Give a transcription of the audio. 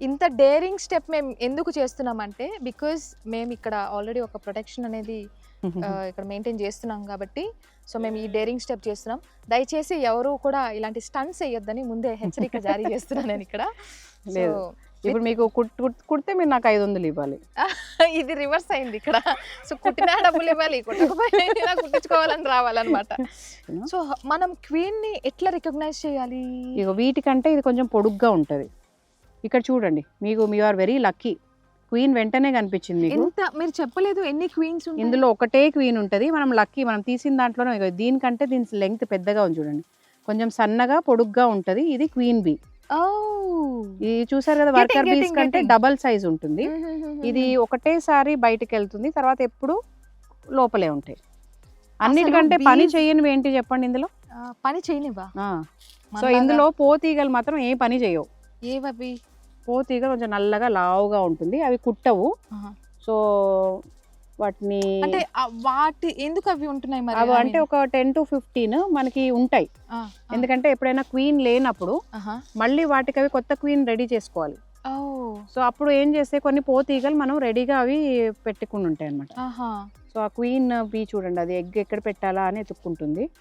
ఇంత daring step మేము ఎందుకు చేస్తున్నామంటే బికాజ్ మేము ఇక్కడ ఆల్రెడీ ఒక ప్రొటెక్షన్ అనేది ఆ, ఇక్కడ మెయింటైన్ చేస్తున్నాం కాబట్టి సో మేము ఈ డేరింగ్ స్టెప్ చేస్తున్నాం. దయచేసి ఎవరు కూడా ఇలాంటి స్టంట్స్ వేయొద్దని ముందే హెచ్చరిక జారీ చేస్తున్నాను నేను ఇక్కడ. సో లేదు. ఇప్పుడు మీకు కుడితే మీరు నాకు ఐదు వందలు ఇవ్వాలి. ఇది రివర్స్ అయింది ఇక్కడ. సో కుట్టినా డబ్బులు ఇవ్వాలి కుట్టకపోయినా కుట్టించుకోవాలని రావాలన్నమాట. సో మనం క్వీన్ని ఎట్లా రికగ్నైజ్ చేయాలి? ఇక వీటికంటే ఇది కొంచెం పొడుగ్గా ఉంటుంది. ఇక్కడ చూడండి. మీకు మీ ఆర్ వెరీ లక్కీ క్వీన్ వెంటనే కనిపించింది మీకు. ఎంత? మీరు చెప్పలేదు ఎన్ని క్వీన్స్ ఇందులో ఒకటే క్వీన్ ఉంటుంది. మనం లక్కీ మనం తీసిన దాంట్లోనే దీనికంటే దీని లెంగ్త్ పెద్దగా ఉంది చూడండి. కొంచెం సన్నగా పొడుగ్గా ఉంటుంది. ఇది క్వీన్ బీ ఇది చూసారు కదా వర్కర్ బీస్ కంటే. డబల్ సైజ్ ఉంటుంది. ఇది ఒకటేసారి బయటికి వెళ్తుంది. తర్వాత ఎప్పుడు లోపలే ఉంటాయి. అన్నిటికంటే పని చేయనివి ఏంటి చెప్పండి ఇందులో? పని చేయనివ్వా? సో ఇందులో పోతీగలు మాత్రం ఏ పని చేయవు. ఏవవి? పోతీగ కొంచెం నల్లగా లావుగా ఉంటుంది. అవి కుట్టవు. సో వాటిని అంటే వాటి ఎందుకు అవి ఉంటున్నాయి మరి అవి అంటే ఒక టెన్ టు ఫిఫ్టీన్ మనకి ఉంటాయి. ఎందుకంటే ఎప్పుడైనా క్వీన్ లేనప్పుడు. మళ్ళీ వాటికి అవి కొత్త క్వీన్ రెడీ చేసుకోవాలి. సో అప్పుడు ఏం చేస్తే కొన్ని పోతీగలు మనం రెడీగా అవి పెట్టుకుని ఉంటాయి అనమాట. సో ఆ క్వీన్ బీ చూడండి అది ఎగ్ ఎక్కడ పెట్టాలా అని ఎత్తుక్కుంటుంది.